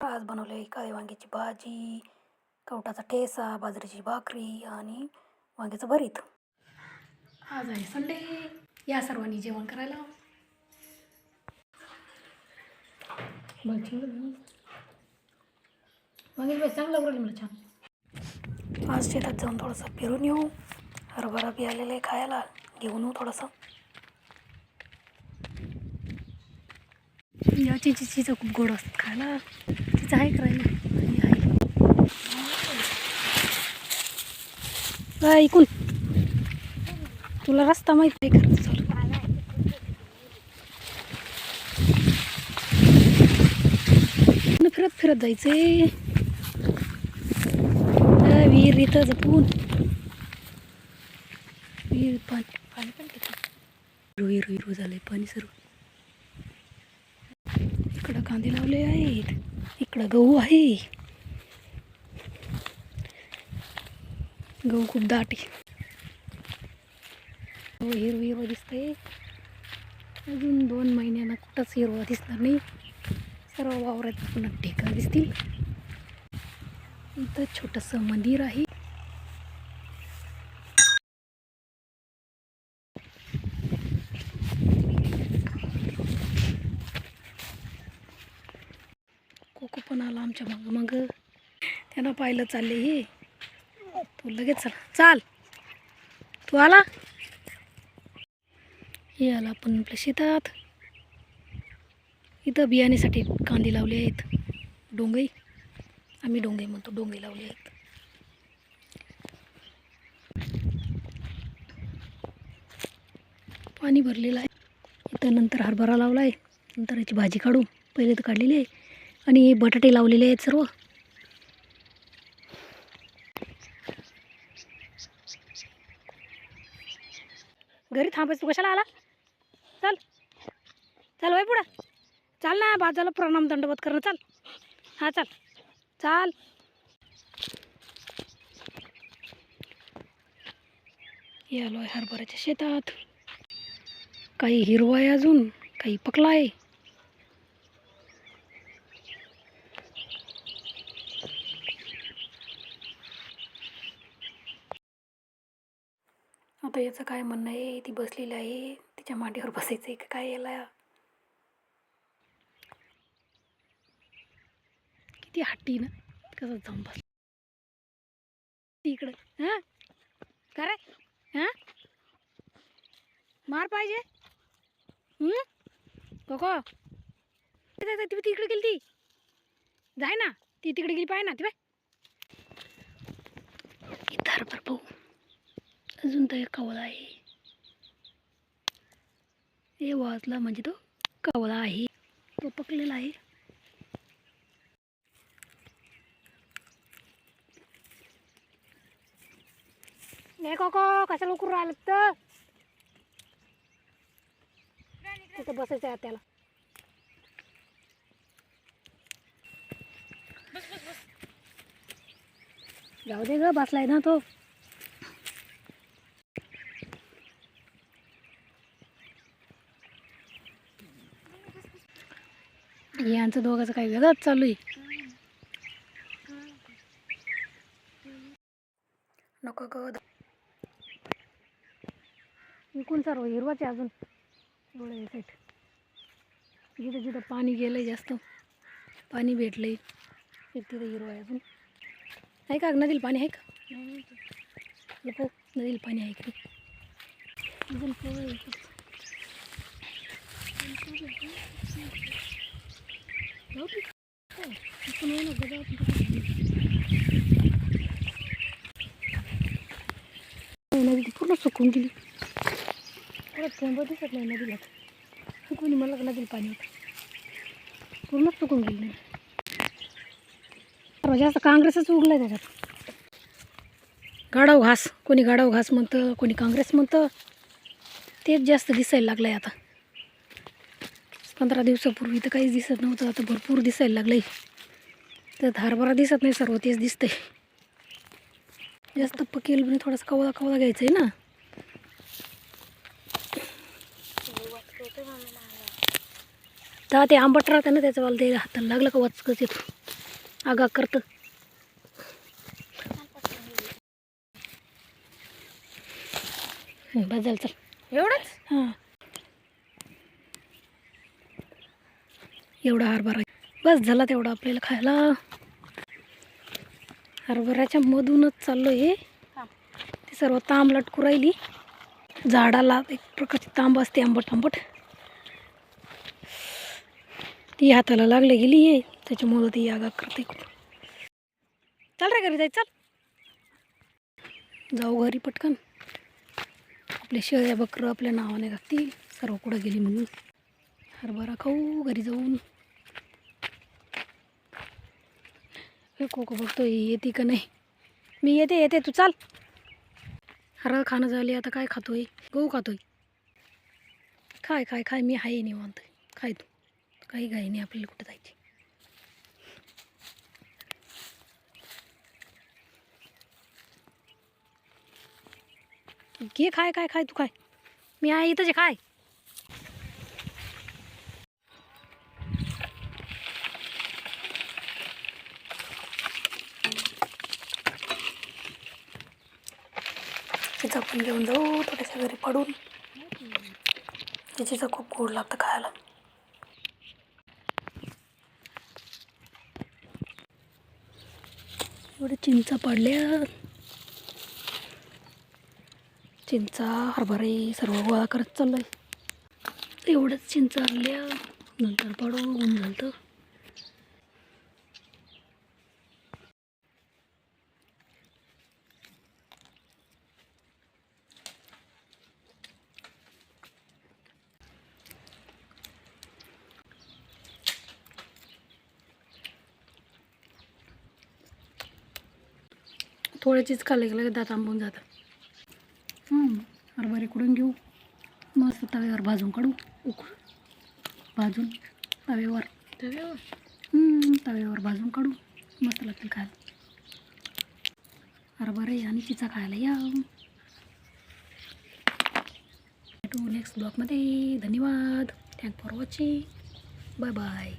आज बनवले काळी वांग्याची भाजी कवटाचा ठेसा बाजरीची भाकरी आणि वांग्याचं भरीत आज आहे संडे या सर्वांनी जेवण करायला. भाजी वांग्याची भाजी चांगलं उरली मला छान. आज शेतात जाऊन थोडंसं फिरून येऊ. हरभरा बी आलेलं आहे खायला. घेऊन येऊ थोडंसं. या चिचीचं खूप गोड असतात खायला तिचं आहे करायला ऐकून तुला रस्ता माहीत नाही करायचं चालू फिरत फिरत जायचे विहीर इथं जपून विहीर पाणी पाणी पण किती हिरो हिरो झालंय पाणी सर्व इकडं कांदे लावले आहेत. इकडं गहू आहे. गहू खूप दाट. आहे हो हिरवं हिरवं दिसतंय. अजून दोन महिन्यानं कुठंच हिरवा दिसणार नाही. सर्व वावरात पुन्हा ढेकळं दिसतील. इथं छोटंसं मंदिर आहे कोको पण आला आमच्या मग? मग त्यानं पाहिलं चालले हे. तू लगेच चला. चाल. तू आला? हे आला आपण आपल्या शेतात. इथं बियाण्यासाठी कांदे लावले आहेत. डोंगई आम्ही डोंगे म्हणतो डोंगे लावले आहेत. पाणी भरलेलं आहे. इथं नंतर हरभरा लावला आहे नंतर याची भाजी काढू. पहिले तर काढलेली आहे. आणि बटाटे लावलेले आहेत सर्व. घरी थांबायचं तू कशाला आला? चल. चल वय पुढं. चाल ना बाजाला प्रणाम दंडवत करणं. चाल. हां चाल. चाल. हे आलो आहे हरभऱ्याच्या शेतात. काही हिरवा आहे अजून काही पकला आहे आता याचं काय म्हणणं आहे? ती बसलेली आहे. तिच्या मांडीवर बसायचं आहे का? काय याला? किती हट्टी ना? कसं जाऊन बस. तिकडं. हां? काय हां? मार पाहिजे? कोको? ती ती तिकडे गेली ती. जाय ना. ती तिकडे गेली पाहिजे ना. ती बाय. इथं पाहू. अजून तर एक कवळा आहे. हे वाजला म्हणजे तो कवळा आहे. तो पकलेला आहे. नाही कोको कशाला उकरून राहिलं तर? तिथं बसायचं आहे त्याला जाऊ दे ग बसलाय ना तो. यांचं दोघांचं काही वेगळंच चालू आहे. नको ग विकून सर्व हिरवाच आहे अजून. हे साईड जिथं जिथं पाणी गेलं आहे जास्त पाणी भेटलं आहे तिथं हिरवं आहे अजून. आहे का नदीला पाणी आहे का? लपो नदीला पाणी आहे की अजून पोरं आहे इथं. जाऊ दे. हो, इथून ये ना, गजावर पण टाका. नदी ती पूर्ण सुकून गेली परत थेंब दिसत नाही नदीला कोणी मला नदीला पाणी होतं पूर्ण सुकून गेली सर्वात जास्त काँग्रेसच उगलाय त्याच्यात गाढव घास कोणी गाढव घास म्हणतं कोणी काँग्रेस म्हणतं तेच जास्त दिसायला लागलं आहे आता. पंधरा दिवसापूर्वी तर काहीच दिसत नव्हतं. आता भरपूर दिसायला लागलं आहे त्यात हरभरा दिसत नाही सर्व तेच दिसतंय. जास्त पकेल पण थोडासा कवळा कवळा घ्यायचा आहे ना. तर ते आंबट राहतं ना त्याचं ते हाताला लागलं का वचकच येतो. आगा करतं. झालं चल. एवढंच? हां. एवढा हरभरा. बस झाला तेवढा आपल्याला खायला. हरभऱ्याच्या मधूनच चाललो हे. ती सर्व तांब लटकू राहिली. झाडाला एक प्रकारची तांब असते आंबट आंबट ती हाताला लागले गेली आहे त्याच्यामुळं ती आगा करते चाल रे घरी जायचं चल. जाऊ घरी पटकन. आपले शेळ्या बकरं आपल्या नावाने लागतील सर्व कुठं गेली म्हणून. हरभरा खाऊ घरी जाऊन. हे कोको बघतोय येते का नाही? मी येते येते तू चाल. हरळ खाणं झाले आता काय खातोय? गहू खातोय. खाय खाय खाय मी आहे निवांत. खाय तू. काही घाई नाही आपल्याला कुठं जायची? घे खाय काय खाय तू काय मी आहे इथंच खाय. पिझ्झा पण घेऊन जाऊ थोड्याशा घरी पडून. तिचीचं खूप गोड लागतं खायला. एवढे चिंचा पडल्या. चिंचा हरभरे सर्व गोळा करत चाललोय. एवढंच चिंचा आणल्या. नंतर पडू ऊन झालं तर थोड्याचीच खाल्ले गेलं दात आंबून जातं हं, हरभरे कुडून घेऊ? मस्त तव्यावर भाजून काढू. उकळू. भाजून तव्यावर. तव्यावर? तव्यावर भाजून काढू. मस्त लागतील खायला. हरभरे आणि चिचा खायला या. भेटू नेक्स्ट ब्लॉगमध्ये धन्यवाद. Thank for watching bye bye